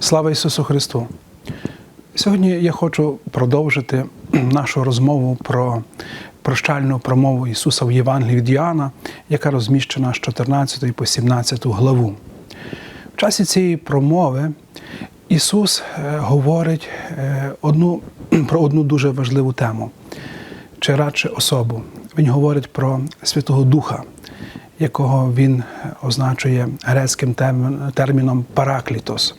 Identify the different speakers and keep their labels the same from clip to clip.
Speaker 1: Слава Ісусу Христу! Сьогодні я хочу продовжити нашу розмову про прощальну промову Ісуса в Євангелії від Іоанна, яка розміщена з 14 по 17 главу. В часі цієї промови Ісус е, говорить е, одну, про одну дуже важливу тему, чи радше особу. Він говорить про Святого Духа, якого він означує грецьким терміном параклітос.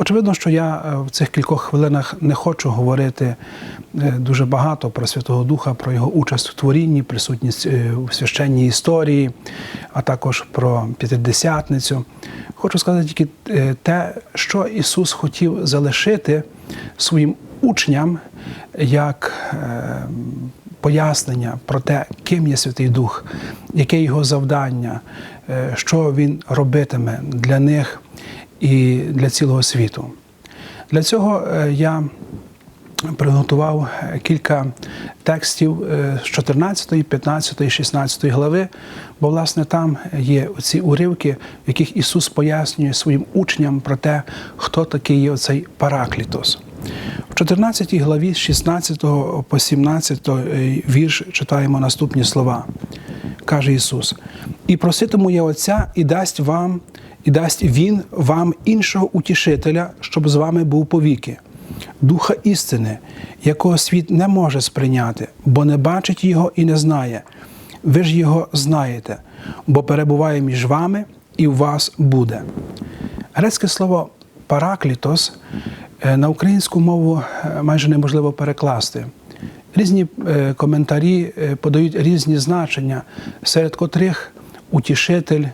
Speaker 1: Очевидно, що я е, в цих кількох хвилинах не хочу говорити е, дуже багато про Святого Духа, про його участь в творінні, присутність е, у священній історії, а також про п'ятидесятницю. Хочу сказати тільки те, що Ісус хотів залишити своїм учням як пояснення про те, ким є Святий Дух, яке його завдання, що він робитиме для них і для цілого світу. Для цього е, я приготував е, кілька текстів е, з 14, 15 16 глави, бо, власне, там є ці уривки, в яких Ісус пояснює своїм учням про те, хто такий є оцей параклітос. В 14 главі з 16 по 17 вірш читаємо наступні слова. Каже Ісус: І проситиму я Отця, і дасть вам, і дасть Він вам іншого утішителя, щоб з вами був повіки, Духа істини, якого світ не може сприйняти, бо не бачить його і не знає. Ви ж його знаєте, бо перебуває між вами і в вас буде. Грецьке слово параклітос е, на українську мову е, майже неможливо перекласти. Різні е, коментарі подають різні значення, серед котрих утішитель,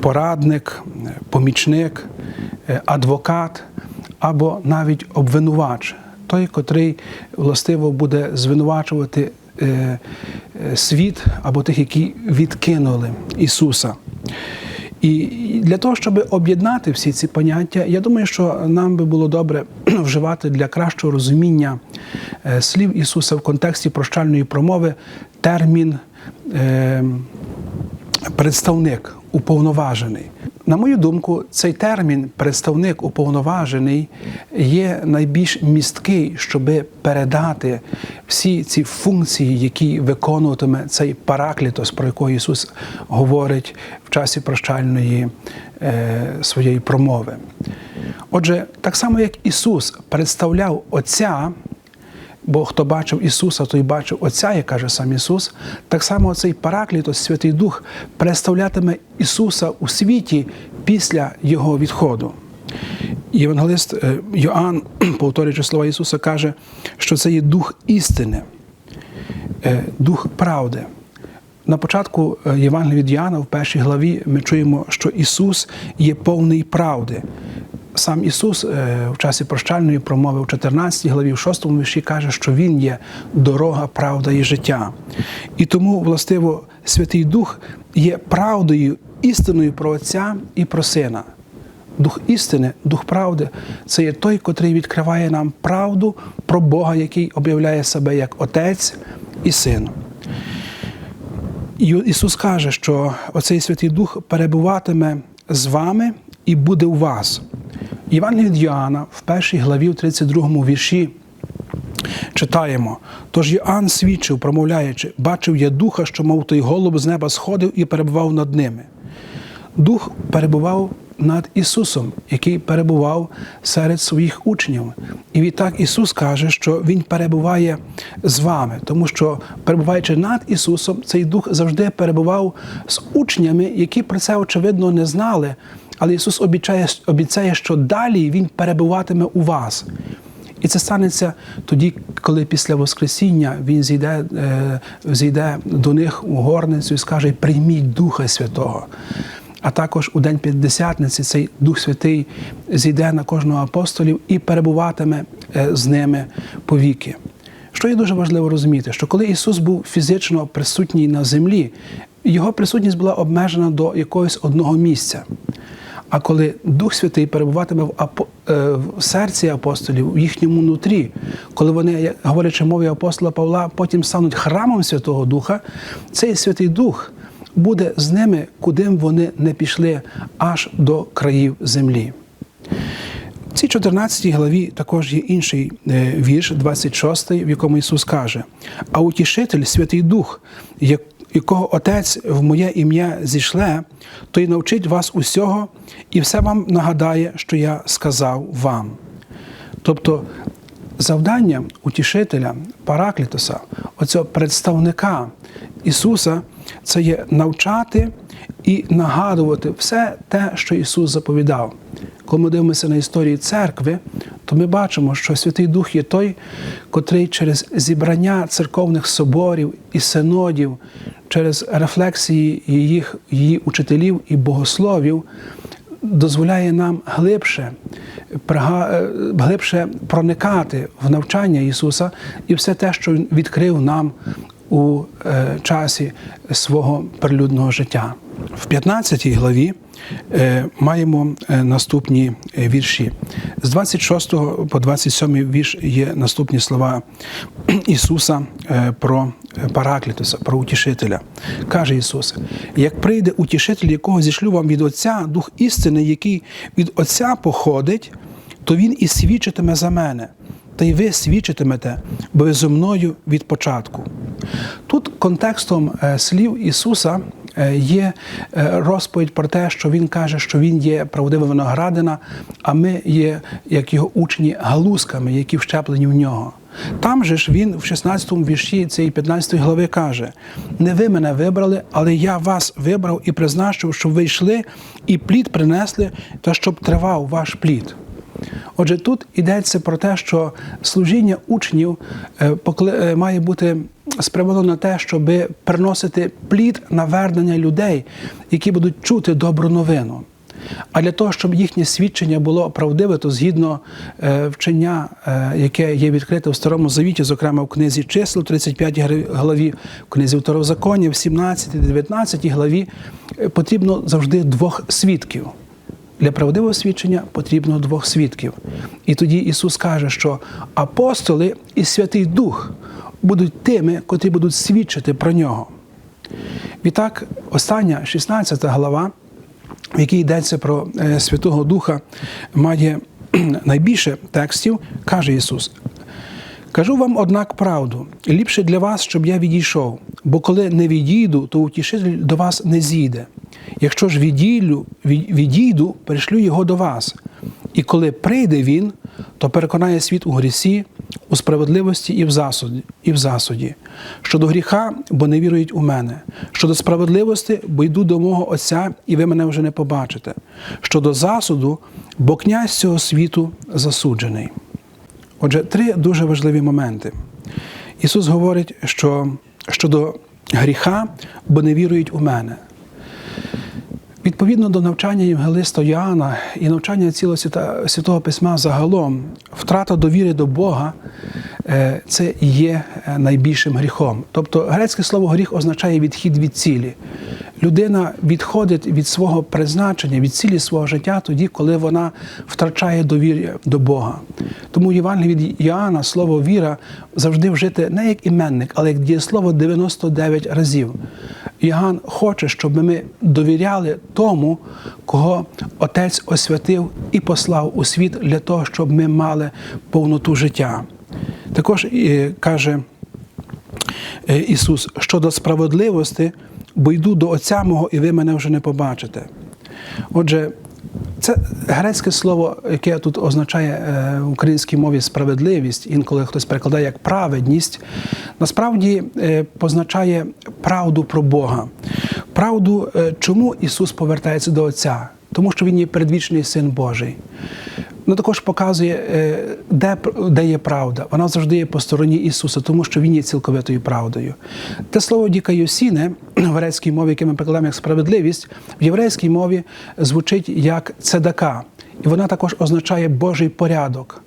Speaker 1: порадник, помічник, е, адвокат або навіть обвинувач, той, котрий властиво буде звинувачувати е, е, світ або тих, які відкинули Ісуса. І для того, щоб об'єднати всі ці поняття, я думаю, що нам би було добре вживати для кращого розуміння слів Ісуса в контексті прощальної промови термін представник уповноважений. На мою думку, цей термін представник уповноважений є найбільш місткий, щоб передати всі ці функції, які виконуватиме цей параклітос, про якого Ісус говорить в часі прощальної е, своєї промови. Отже, так само як Ісус представляв Отця. Бо хто бачив Ісуса, той бачив Отця, як каже сам Ісус. Так само цей Параклітос, Святий Дух, представлятиме Ісуса у світі після Його відходу. Євангелист е, Йоанн, повторюючи слова Ісуса, каже, що це є дух істини, е, дух правди. На початку е, Євангелія від Іоанна, в першій главі, ми чуємо, що Ісус є повний правди. Сам Ісус е, в часі прощальної промови в 14 главі, в 6 вірші каже, що Він є дорога, правда і життя. І тому, властиво, Святий Дух є правдою, істиною про Отця і про Сина. Дух істини, дух правди це є той, котрий відкриває нам правду про Бога, який об'являє себе як Отець і Син. Ісус каже, що оцей Святий Дух перебуватиме з вами і буде у вас. Євангелія від Йоанна в першій главі, в 32 вірші читаємо. Тож Йоанн свідчив, промовляючи, бачив я духа, що мов той голуб з неба сходив і перебував над ними. Дух перебував над Ісусом, який перебував серед своїх учнів. І відтак Ісус каже, що Він перебуває з вами, тому що, перебуваючи над Ісусом, цей дух завжди перебував з учнями, які про це очевидно не знали. Але Ісус обіцяє, обіцяє, що далі Він перебуватиме у вас. І це станеться тоді, коли після Воскресіння Він зійде, е, зійде до них у горницю і скаже: прийміть Духа Святого. А також у День П'ятдесятниці цей Дух Святий зійде на кожного апостолів і перебуватиме е, з ними повіки. Що є дуже важливо розуміти, що коли Ісус був фізично присутній на землі, Його присутність була обмежена до якогось одного місця. А коли Дух Святий перебуватиме в, апо, е, в серці апостолів, в їхньому нутрі, коли вони, говорячи мовою апостола Павла, потім стануть храмом Святого Духа, цей Святий Дух буде з ними, куди вони не пішли аж до країв землі. В цій 14 главі також є інший е, вірш, 26, в якому Ісус каже: А утішитель, Святий Дух, як- якого Отець в моє ім'я зійшле, той навчить вас усього і все вам нагадає, що я сказав вам. Тобто завдання утішителя, Параклітоса, оцього представника Ісуса, це є навчати і нагадувати все те, що Ісус заповідав. Коли ми дивимося на історію церкви, то ми бачимо, що Святий Дух є той, котрий через зібрання церковних соборів і синодів, через рефлексії їх, її учителів і богословів дозволяє нам глибше, е, глибше проникати в навчання Ісуса і все те, що Він відкрив нам у е, часі свого прилюдного життя. В 15 главі е, маємо е, наступні е, вірші. З 26 по 27 вірш є наступні слова Ісуса про Параклітуса, про утішителя. Каже Ісус: як прийде утішитель, якого зішлю вам від Отця, Дух істини, який від Отця походить, то Він і свідчитиме за мене. Та й ви свідчитимете, бо ви зо мною від початку. Тут контекстом слів Ісуса є е, розповідь про те, що Він каже, що Він є правдива виноградина, а ми є, як його учні, галузками, які вщеплені в нього. Там же ж він в 16 вірші цієї 15 глави каже: не ви мене вибрали, але я вас вибрав і призначив, щоб ви йшли і плід принесли, та щоб тривав ваш плід. Отже, тут йдеться про те, що служіння учнів е, е, має бути спрямовано на те, щоб приносити плід навернення людей, які будуть чути добру новину. А для того, щоб їхнє свідчення було правдиве, то згідно е, вчення, яке є відкрите в Старому Завіті, зокрема в книзі чисел, 35 гри- главі, в книзі Второзаконня, в 17, 19 главі, потрібно завжди двох свідків. Для правдивого свідчення потрібно двох свідків. І тоді Ісус каже, що апостоли і Святий Дух будуть тими, котрі будуть свідчити про нього. Відтак, остання 16 глава, в якій йдеться про е, Святого Духа, має найбільше текстів, каже Ісус. Кажу вам, однак, правду, ліпше для вас, щоб я відійшов, бо коли не відійду, то утішитель до вас не зійде. Якщо ж відійду, від- відійду, перешлю його до вас. І коли прийде він, то переконає світ у грісі, у справедливості і в засуді, і в засуді. Щодо гріха, бо не вірують у мене. Щодо справедливості, бо йду до мого Отця, і ви мене вже не побачите. Щодо засуду, бо князь цього світу засуджений. Отже, три дуже важливі моменти. Ісус говорить, що щодо гріха, бо не вірують у мене. Відповідно до навчання Євангелиста Йоанна і навчання цілого Святого Письма загалом, втрата довіри до Бога е, це є е, найбільшим гріхом. Тобто грецьке слово гріх означає відхід від цілі. Людина відходить від свого призначення, від цілі свого життя тоді, коли вона втрачає довір'я до Бога. Тому в Євангелії від Іоанна слово віра завжди вжите не як іменник, але як дієслово 99 разів. Іоанн хоче, щоб ми довіряли тому, кого Отець освятив і послав у світ для того, щоб ми мали повноту життя. Також е, каже е, Ісус щодо справедливості, бо йду до Отця мого, і ви мене вже не побачите. Отже, це грецьке слово, яке тут означає е, в українській мові справедливість, інколи хтось перекладає як праведність, насправді е, позначає правду про Бога. Правду, е, чому Ісус повертається до Отця? Тому що Він є передвічний Син Божий. Ну, також показує, е, де, де є правда. Вона завжди є по стороні Ісуса, тому що Він є цілковитою правдою. Те слово дікайосіне в грецькій мові, яке ми прикладаємо як справедливість, в єврейській мові звучить як цедака. І вона також означає Божий порядок.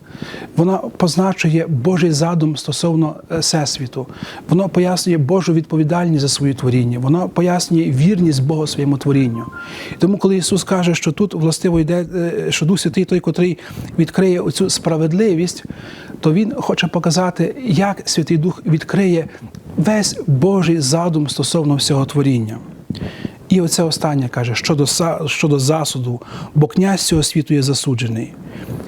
Speaker 1: Вона позначує Божий задум стосовно е, всесвіту. Воно пояснює Божу відповідальність за своє творіння. Воно пояснює вірність Бога своєму творінню. Тому, коли Ісус каже, що тут властиво йде, е, що Дух Святий той, котрий відкриє оцю справедливість, то Він хоче показати, як Святий Дух відкриє весь Божий задум стосовно всього творіння. І оце останнє каже щодо, щодо засуду, бо князь цього світу є засуджений.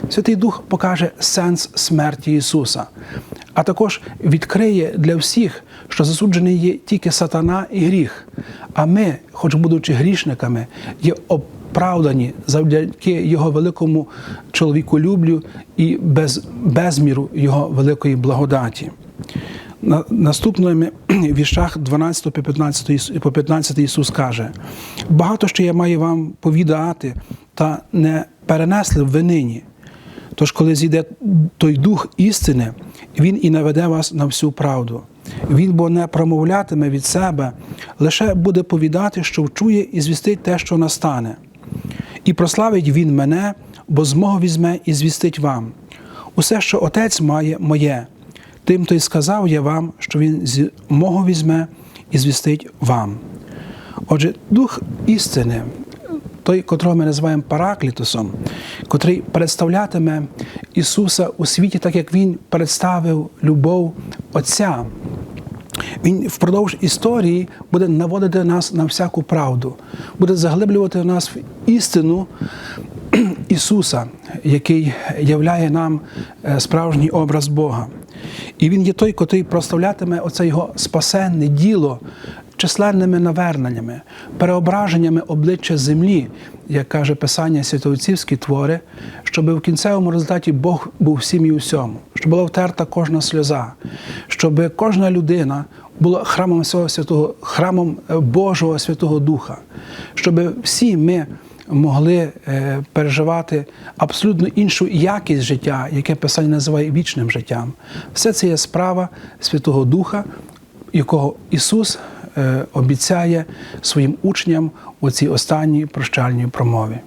Speaker 1: Святий Дух покаже сенс смерті Ісуса, а також відкриє для всіх, що засуджений є тільки сатана і гріх. А ми, хоч будучи грішниками, є оправдані завдяки Його великому чоловіку люблю і без, безміру Його великої благодаті. На наступними віршах 12 по 15, по 15 Ісус каже: багато що я маю вам повідати, та не перенесли ви нині. Тож, коли зійде той дух істини, він і наведе вас на всю правду. Він бо не промовлятиме від себе, лише буде повідати, що вчує, і звістить те, що настане. І прославить він мене, бо з мого візьме і звістить вам. Усе, що отець має, моє. Тим то й сказав я вам, що він з мого візьме і звістить вам. Отже, дух істини, той, котрого ми називаємо Параклітосом, котрий представлятиме Ісуса у світі, так як Він представив любов Отця. Він впродовж історії буде наводити нас на всяку правду, буде заглиблювати нас в істину Ісуса, який являє нам е, справжній образ Бога. І Він є той, котрий прославлятиме оце його спасенне діло численними наверненнями, переображеннями обличчя землі, як каже Писання святоотцівські твори, щоб в кінцевому результаті Бог був всім і усьому, щоб була втерта кожна сльоза, щоб кожна людина була храмом всього святого, храмом е, Божого Святого Духа, щоб всі ми могли е, переживати абсолютно іншу якість життя, яке Писання називає вічним життям. Все це є справа Святого Духа, якого Ісус е, обіцяє своїм учням у цій останній прощальній промові.